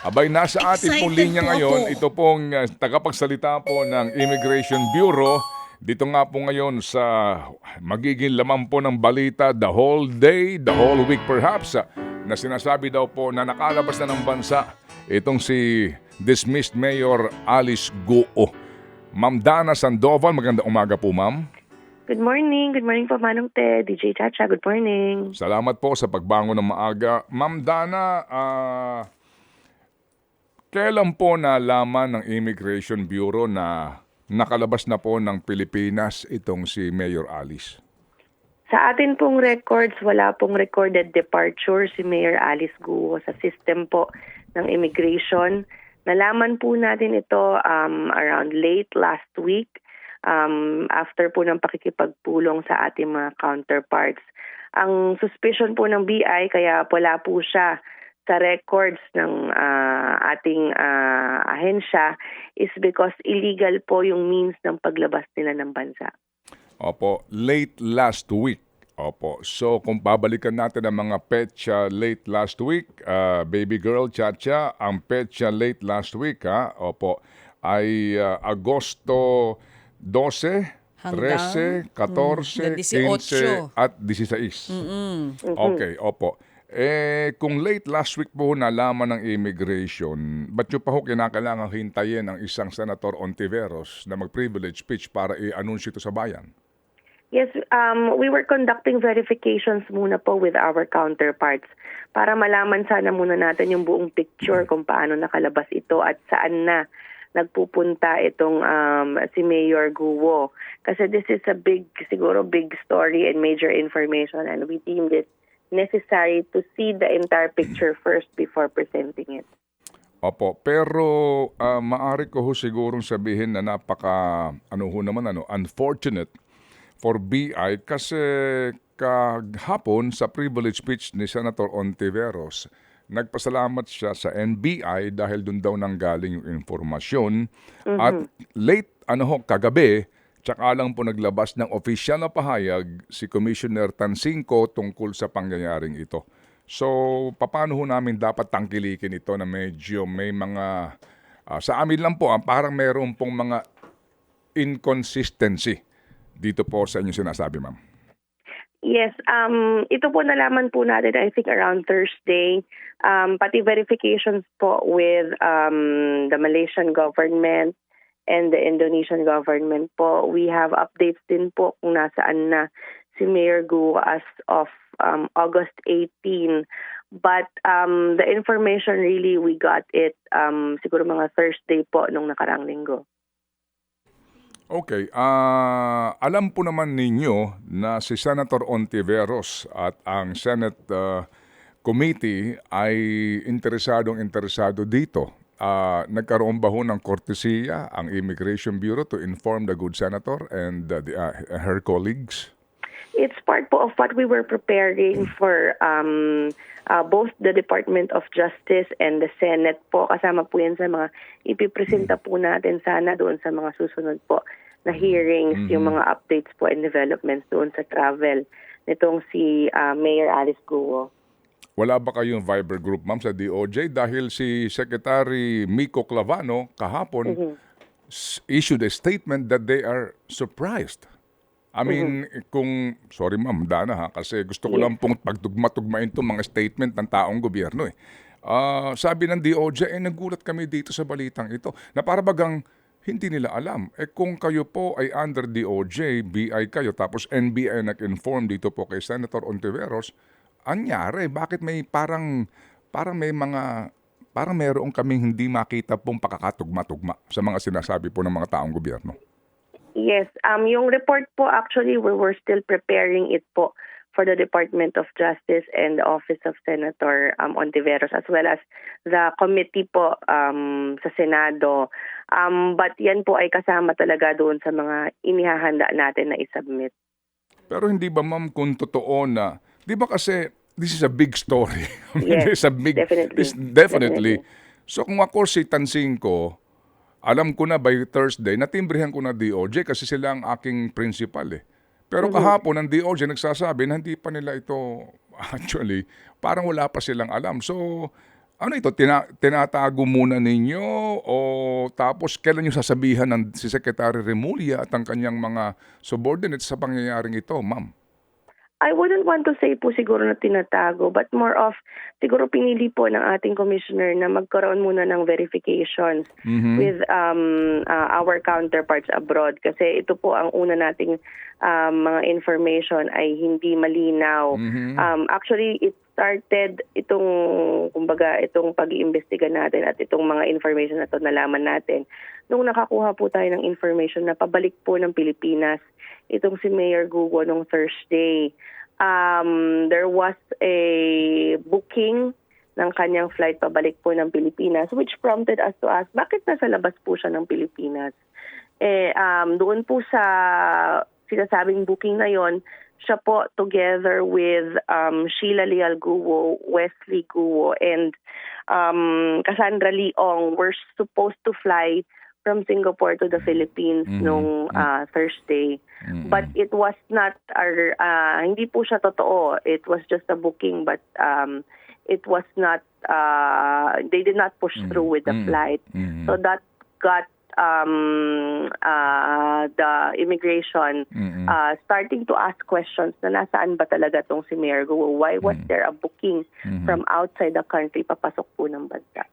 Abay, nasa ating pong Excited linya po ngayon, ako. ito pong uh, tagapagsalita po ng Immigration Bureau. Dito nga po ngayon sa magiging laman po ng balita the whole day, the whole week perhaps, uh, na sinasabi daw po na nakalabas na ng bansa itong si dismissed Mayor Alice Guo. Ma'am Dana Sandoval, magandang umaga po ma'am. Good morning. Good morning po, Manong Ted. DJ Chacha, good morning. Salamat po sa pagbangon ng maaga. Ma'am Dana, ah, kailan po nalaman ng Immigration Bureau na nakalabas na po ng Pilipinas itong si Mayor Alice? Sa atin pong records, wala pong recorded departure si Mayor Alice Guo sa system po ng immigration. Nalaman po natin ito um, around late last week um, after po ng pakikipagpulong sa ating mga counterparts. Ang suspicion po ng BI kaya wala po siya sa records ng ah, ating ah, ahensya is because illegal po yung means ng paglabas nila ng bansa. Opo, late last week. Opo. So kung babalikan natin ang mga petsa late last week, ah, baby girl Chacha, ang petsa late last week ha, opo, ay ah, Agosto 12, Hanggang, 13, 14, mm, 15 at 16. Okay, opo. Eh, kung late last week po nalaman ng immigration, ba't nyo pa ho kinakailangan hintayin ang isang Senator Ontiveros na mag-privilege speech para i-anunsyo ito sa bayan? Yes, um, we were conducting verifications muna po with our counterparts para malaman sana muna natin yung buong picture kung paano nakalabas ito at saan na nagpupunta itong um, si Mayor Guo. Kasi this is a big, siguro big story and major information and we deemed it necessary to see the entire picture first before presenting it. Opo, pero ah, maari ko ho sigurong sabihin na napaka, ano ho naman, ano, unfortunate for BI kasi kahapon sa privilege speech ni Senator Ontiveros, nagpasalamat siya sa NBI dahil doon daw nanggaling yung informasyon at late, ano ho, kagabi, tsaka lang po naglabas ng opisyal na pahayag si Commissioner Tansinko tungkol sa pangyayaring ito. So, paano ho namin dapat tangkilikin ito na medyo may mga, ah, sa amin lang po, ah, parang meron pong mga inconsistency dito po sa inyong sinasabi, ma'am. Yes, um, ito po nalaman po natin I think around Thursday. Um, pati verifications po with um, the Malaysian government and the Indonesian government po. We have updates din po kung nasaan na si Mayor Gu as of um, August 18. But um, the information really, we got it um, siguro mga Thursday po nung nakarang linggo. Okay, ah, alam po naman ninyo na si Senator Ontiveros at ang Senate ah, Committee ay interesadong interesado dito. Ah, nagkaroon ba ho ng kortesiya ang Immigration Bureau to inform the good senator and ah, the, ah, her colleagues? It's part po of what we were preparing for um, uh, both the Department of Justice and the Senate po. Kasama po yan sa mga ipipresenta po natin sana doon sa mga susunod po na hearings, yung mga updates po and developments doon sa travel nitong si uh, Mayor Alice Guo. Wala ba kayong Viber group, ma'am, sa DOJ? Dahil si Secretary Miko Clavano kahapon s- issued a statement that they are surprised. I mean, kung, sorry ma'am, Dana ha, kasi gusto ko lang pong pagtugma-tugmain itong mga statement ng taong gobyerno eh. Ah, sabi ng DOJ, eh nagulat kami dito sa balitang ito, na para bagang hindi nila alam. Eh kung kayo po ay under DOJ, BI kayo, tapos NBI nag-inform dito po kay Senator Ontiveros, anyari, bakit may parang, parang may mga, parang meron kaming hindi makita pong pakakatugma-tugma sa mga sinasabi po ng mga taong gobyerno. Yes, um, yung report po actually we were still preparing it po for the Department of Justice and the Office of Senator um, Ontiveros as well as the committee po um, sa Senado. Um, but yan po ay kasama talaga doon sa mga inihahanda natin na isubmit. Pero hindi ba ma'am kung totoo na, di ba kasi this is a big story. I mean, Yes, it's a big, definitely. this- definitely. Definitely. So kung ako si Tansingko, alam ko na by Thursday, natimbrihan ko na DOJ kasi sila ang aking principal eh. Pero kahapon ang DOJ nagsasabi na hindi pa nila ito actually, parang wala pa silang alam. So ano ito, tina, tinatago muna ninyo o tapos kailan nyo sasabihan ng si Secretary Remulla at ang kanyang mga subordinates sa pangyayaring ito, ma'am? I wouldn't want to say po siguro na tinatago, but more of siguro pinili po ng ating commissioner na magkaroon muna ng verifications Mhm. with um, uh, our counterparts abroad kasi ito po ang una nating um, mga information ay hindi malinaw. Mhm. Um, actually, it started itong, kumbaga, itong pag-iimbestiga natin at itong mga information na ito nalaman natin nung nakakuha po tayo ng information na pabalik po ng Pilipinas itong si Mayor Gugo nung Thursday. Um, there was a booking ng kanyang flight pabalik po ng Pilipinas which prompted us to ask bakit nasa labas po siya ng Pilipinas. Eh, um, doon po sa sinasabing booking na yon siya po together with um, Sheila Leal Guo, Wesley Guo, and um, Cassandra Leong were supposed to fly from Singapore to the Philippines Mhm. nung uh, Thursday. Mhm. But it was not, our, uh, hindi po siya totoo. It was just a booking but um, it was not, uh, they did not push through with the Mhm. flight. Mhm. So that got um, uh, the immigration Mhm. uh, starting to ask questions na nasaan ba talaga tong si Mayor Guo? Why was Mm. there a booking Mhm. from outside the country papasok po ng bansa?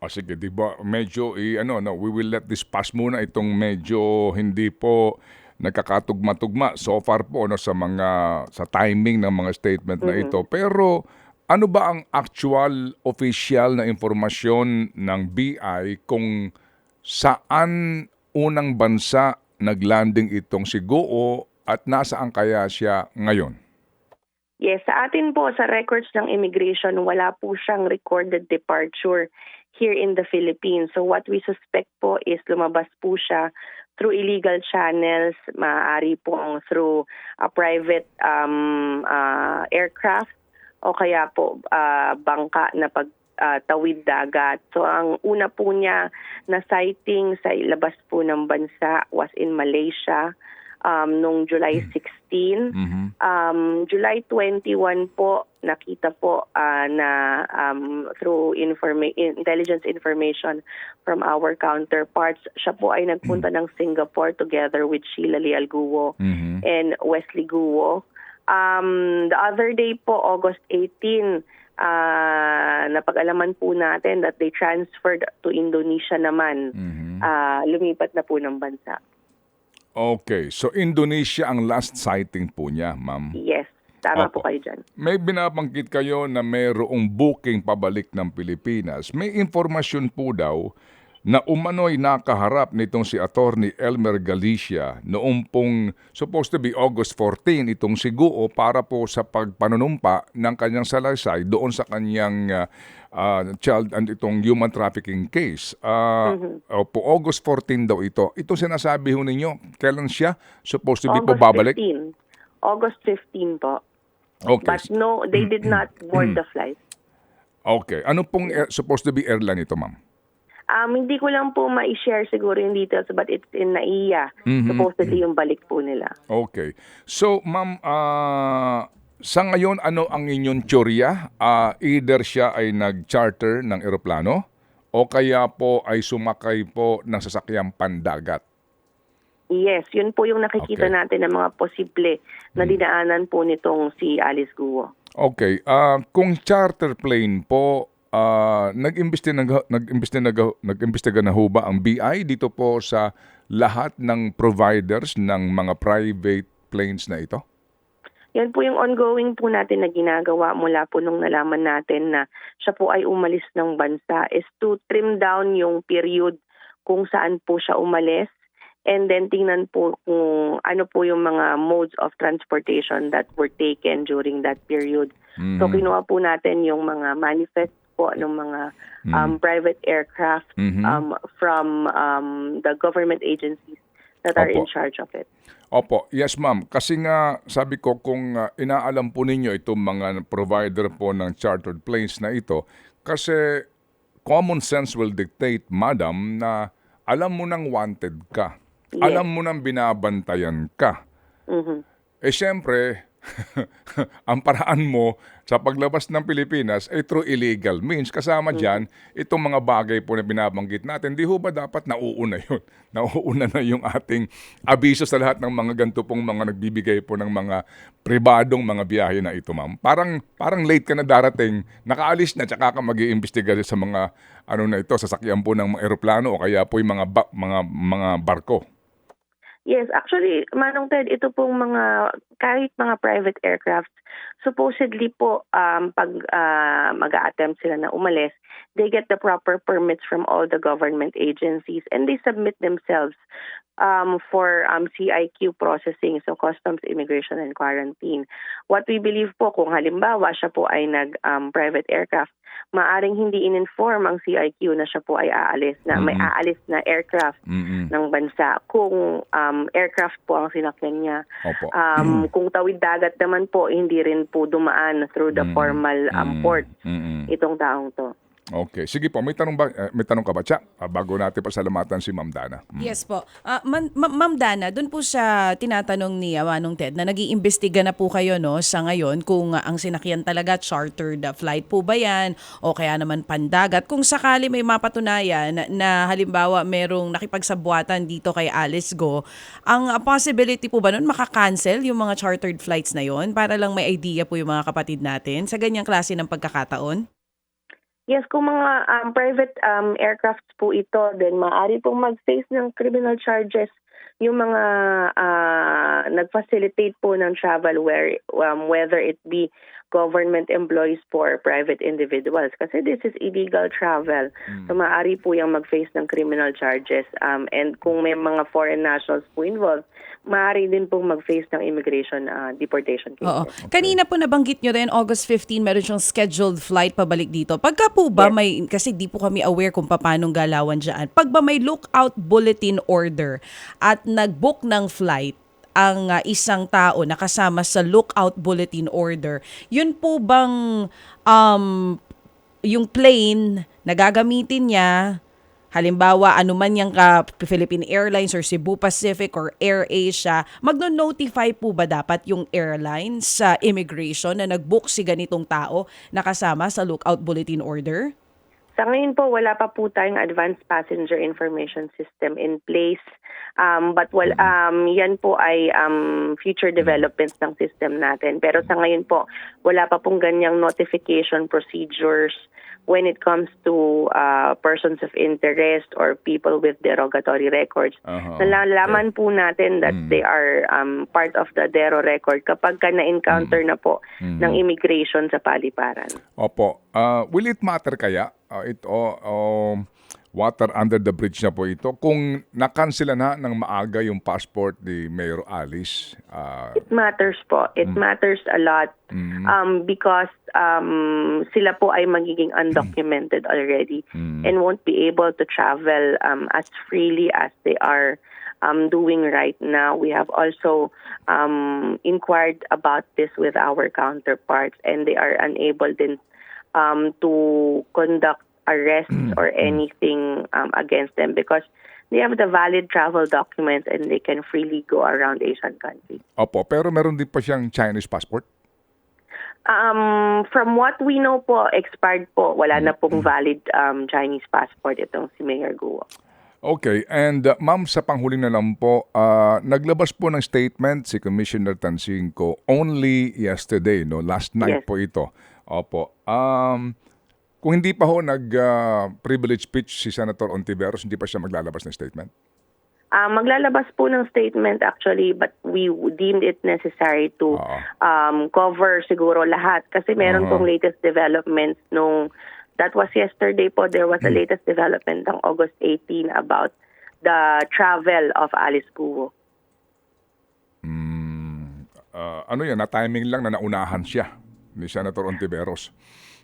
O sige, di ba, medyo, i, ano, no, we will let this pass muna itong medyo hindi po nagkakatugma-tugma so far po no, sa mga, sa timing ng mga statement na ito. Pero, ano ba ang actual official na informasyon ng BI kung saan unang bansa naglanding itong si Goo at nasaan kaya siya ngayon? Yes, sa atin po, sa records ng immigration, wala po siyang recorded departure here in the Philippines. So what we suspect po is lumabas po siya through illegal channels, maaari po through a private um, uh, aircraft o kaya po uh, bangka na pag uh, tawid dagat. So ang una po niya na sighting sa labas po ng bansa was in Malaysia um, nung July 16. Mhm. Um, July 21 po, nakita po ah, na um, through informa- intelligence information from our counterparts, siya po ay nagpunta ng Singapore together with Sheila Leal Guo Mhm. and Wesley Guo. Um, the other day po, August 18, ah, napag-alaman po natin that they transferred to Indonesia naman. Mhm. Ah, lumipat na po ng bansa. Okay, so Indonesia ang last sighting po niya, ma'am. Yes, tama po Opo. kayo dyan. May binabanggit kayo na mayroong booking pabalik ng Pilipinas. May informasyon po daw na umano'y nakaharap nitong si Attorney Elmer Galicia noong pong supposed to be August 14 itong si Guo para po sa pagpanunumpa ng kanyang salaysay doon sa kanyang ah, ah, child and itong human trafficking case. Ah, opo, August 14 daw ito. Ito sinasabi ho ninyo, kailan siya supposed to be po August babalik? 15. August 15 po. Okay. But no, they did not board the flight. Okay. Ano pong air- supposed to be airline ito, ma'am? Um, hindi ko lang po ma-share siguro yung details but it's in NAIA. Mhm. Supposedly yung balik po nila. Okay. So, ma'am, ah, sa ngayon, ano ang inyong teorya? Ah, either siya ay nag-charter ng eroplano o kaya po ay sumakay po ng sasakyang pandagat. Yes, yun po yung nakikita Okay. natin ng mga posible na dinaanan po nitong si Alice Guo. Okay. ah, kung charter plane po, ah, nag-imbestiga, nag-imbestiga, nag-imbestiga na ho ba ang BI dito po sa lahat ng providers ng mga private planes na ito? Yan po yung ongoing po natin na ginagawa mula po nung nalaman natin na siya po ay umalis ng bansa is to trim down yung period kung saan po siya umalis and then tingnan po kung ano po yung mga modes of transportation that were taken during that period. So Mhm. kinuha po natin yung mga manifest po ng mga um, private aircraft Mhm. um, from um, the government agencies that are in Opo. charge of it. Opo, yes ma'am. Kasi nga sabi ko kung ah, inaalam po ninyo itong mga provider po ng chartered planes na ito, kasi common sense will dictate, madam, na alam mo nang wanted ka. Yes. Alam mo nang binabantayan ka. Mhm. Eh syempre, ang paraan mo sa paglabas ng Pilipinas ay through illegal means. Kasama dyan, itong mga bagay po na binabanggit natin, di ho ba dapat nauuna yun? Nauuna na yung ating abiso sa lahat ng mga ganito pong mga nagbibigay po ng mga pribadong mga biyahe na ito, ma'am. Parang, parang late ka na darating, nakaalis na, tsaka ka mag iimbestiga sa mga, ano na ito, sasakyan po ng mga eroplano o kaya po yung mga, ba- mga, mga barko. Yes, actually, Manong Ted, ito pong mga, kahit mga private aircraft, supposedly po, um, pag uh, mag attempt sila na umalis, they get the proper permits from all the government agencies and they submit themselves um, for um, CIQ processing, so Customs, Immigration, and Quarantine. What we believe po, kung halimbawa siya po ay nag-private aircraft, maaring hindi in-inform ang CIQ na siya po ay aalis, na may Mhm. aalis na aircraft Mm-mm. ng bansa kung um, aircraft po ang sinakyan niya. Opo. Um, Kung tawid dagat naman po, hindi rin po dumaan through the Mm. formal um, Mm. port Mm-mm. itong taong to. Okay. Sige po, may tanong, ba, eh, may tanong ka ba, Tsa? Ah, bago natin pasalamatan si Ma'am Dana. Mm. Yes po. Ah, Man- Ma- Ma'am Dana, doon po sa tinatanong ni ah, Manong Ted na nag-iimbestiga na po kayo no sa ngayon kung ah, ang sinakyan talaga chartered flight po ba yan o kaya naman pandagat. Kung sakali may mapatunayan na halimbawa merong nakipagsabuatan dito kay Alice Go, ang possibility po ba nun makakancel yung mga chartered flights na yon para lang may idea po yung mga kapatid natin sa ganyang klase ng pagkakataon? Yes, kung mga um, private um, aircrafts po ito, then maaari pong mag-face ng criminal charges yung mga uh, nag-facilitate po ng travel where um, whether it be government employees po or private individuals. Kasi this is illegal travel. So maaari po yung mag-face ng criminal charges. Um, and kung may mga foreign nationals po involved, maaari din pong mag-face ng immigration uh, deportation Oo. cases. Kanina po nabanggit nyo rin, August 15, meron siyang scheduled flight pabalik dito. Pagka po ba Yes. may, kasi di po kami aware kung paano galawan dyan. Pag ba may lookout bulletin order at nag-book ng flight, ang uh, isang tao nakasama sa lookout bulletin order, yun po bang um, yung plane na gagamitin niya, halimbawa anuman yung ka Philippine Airlines or Cebu Pacific or Air Asia, magno-notify po ba dapat yung airline sa immigration na nag-book si ganitong tao nakasama sa lookout bulletin order? Sa ngayon po, wala pa po tayong advanced passenger information system in place. Um, but well, um, yan po ay um, future developments ng system natin. Pero sa ngayon po, wala pa pong ganyang notification procedures when it comes to uh, persons of interest or people with derogatory records. Aha, Nalalaman po natin that Mm. they are um, part of the DERO record kapag ka na-encounter na po ng immigration sa paliparan. Opo. Ah, will it matter kaya ah, ito um, water under the bridge na po ito kung nakansela na ng maaga yung passport ni Mayor Alice? ah, It matters po. It matters a lot um, because um, sila po ay magiging undocumented already and won't be able to travel um, as freely as they are um, doing right now. We have also um, inquired about this with our counterparts and they are unable din um, to conduct arrests or anything um, against them because they have the valid travel documents and they can freely go around Asian countries. opo, pero meron din pa siyang Chinese passport? Um, from what we know po, expired po. Wala na pong valid um, Chinese passport itong si Mayor Guo. Okay, and uh, ma'am, sa panghuling na lang po, ah, naglabas po ng statement si Commissioner Tansinko only yesterday, no? Last night Yes. po ito. Opo. Um, kung hindi pa ho nag-privilege speech si Senator Ontiveros, hindi pa siya maglalabas ng statement? Uh, maglalabas po ng statement actually but we deemed it necessary to Oo. um, cover siguro lahat kasi meron Oo. pong latest developments nung that was yesterday po there was a latest development ng August 18 about the travel of Alice Guo. Ah, ano yan, na-timing lang na naunahan siya ni Senator Ontiveros.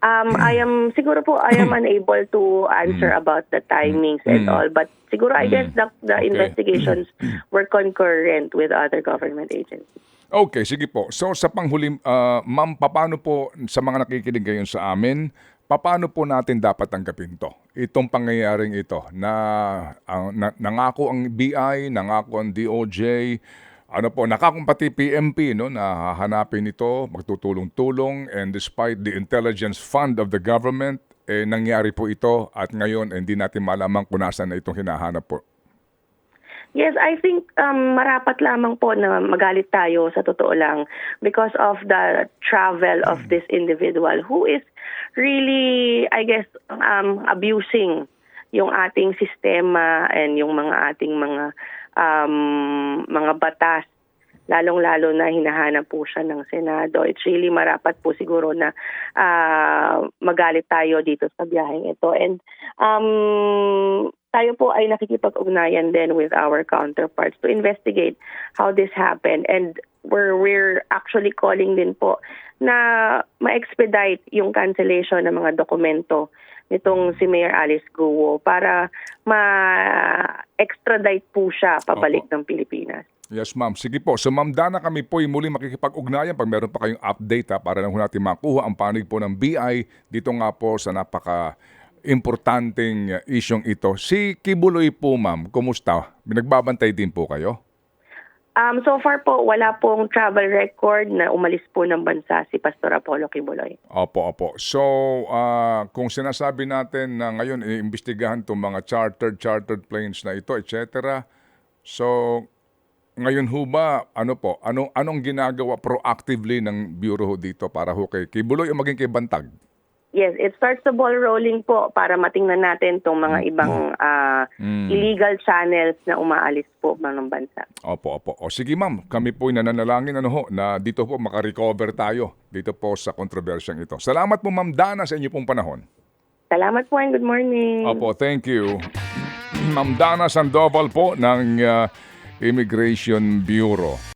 Um, I am siguro po I am unable to answer about the timings and all but siguro I guess the, the Okay. investigations were concurrent with other government agencies. Okay, sige po. So sa panghuling, ah, ma'am, paano po sa mga nakikinig ngayon sa amin, paano po natin dapat tanggapin to? Itong pangyayaring ito na, ang na nangako ang BI, nangako ang DOJ, ano po, nakakumpati PMP no, na hahanapin ito, magtutulong-tulong and despite the intelligence fund of the government, eh, nangyari po ito at ngayon eh, hindi natin malaman kung nasaan na itong hinahanap po. Yes, I think um, marapat lamang po na magalit tayo sa totoo lang because of the travel of this individual who is really, I guess, um, abusing yung ating sistema and yung mga ating mga um, mga batas lalong-lalo na hinahanap po siya ng Senado. It's really marapat po siguro na ah, magalit tayo dito sa biyaheng ito. And um, tayo po ay nakikipag-ugnayan din with our counterparts to investigate how this happened. And we're, we're actually calling din po na ma-expedite yung cancellation ng mga dokumento nitong si Mayor Alice Guo para ma-extradite po siya pabalik Opo. ng Pilipinas. Yes, ma'am. Sige po. So, ma'am Dana, kami po ay muli makikipag-ugnayan pag meron pa kayong update ha, para lang ho natin makuha ang panig po ng BI dito nga po sa napaka importanteng isyong ito. Si Kibuloy po, ma'am, kumusta? Nagbabantay din po kayo? Um, so far po, wala pong travel record na umalis po ng bansa si Pastor Apollo Kibuloy. Opo, opo. So, ah, kung sinasabi natin na ngayon iimbestigahan itong mga chartered, chartered planes na ito, etc. So, ngayon ho ba, ano po, ano, anong ginagawa proactively ng Bureau dito para ho kay Kibuloy o maging kay Bantag? Yes, it starts the ball rolling po para matingnan natin itong mga ibang ah, illegal channels na umaalis po ng bansa. Opo, opo. O sige ma'am, kami po nananalangin ano ho, na dito po makarecover tayo dito po sa kontrobersyang ito. Salamat po ma'am Dana sa inyo pong panahon. Salamat po and good morning. Opo, thank you. Ma'am Dana Sandoval po ng uh, Immigration Bureau.